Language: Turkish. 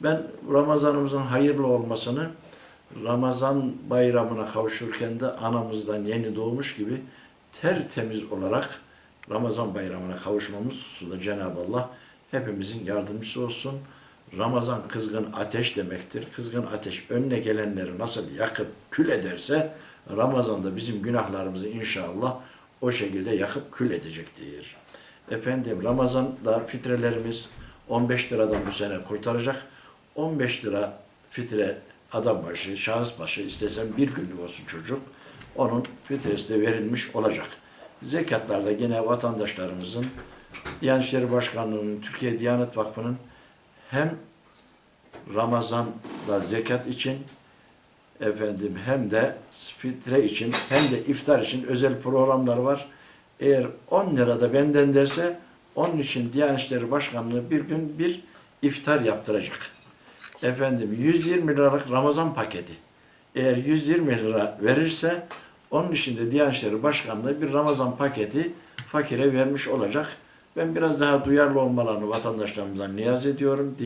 Ben Ramazanımızın hayırlı olmasını Ramazan bayramına kavuşurken de anamızdan yeni doğmuş gibi tertemiz olarak Ramazan bayramına kavuşmamız hususunda Cenab-ı Allah hepimizin yardımcısı olsun. Ramazan kızgın ateş demektir. Kızgın ateş önüne gelenleri nasıl yakıp kül ederse Ramazan'da bizim günahlarımızı inşallah o şekilde yakıp kül edecektir. Efendim Ramazan'da fitrelerimiz 15 liradan bu sene kurtaracak. 15 lira fitre adam başı, şahıs başı istesen bir günlük olsun çocuk. Onun fitresi de verilmiş olacak. Zekatlarda gene vatandaşlarımızın Diyanet İşleri Başkanlığı'nın, Türkiye Diyanet Vakfı'nın hem Ramazan'da zekat için efendim hem de fitre için hem de iftar için özel programlar var. Eğer 10 lira da benden derse onun için Diyanet İşleri Başkanlığı bir gün bir iftar yaptıracak. Efendim 120 liralık Ramazan paketi. Eğer 120 lira verirse onun için de Diyanet İşleri Başkanlığı bir Ramazan paketi fakire vermiş olacak. Ben biraz daha duyarlı olmalarını vatandaşlarımızdan niyaz ediyorum.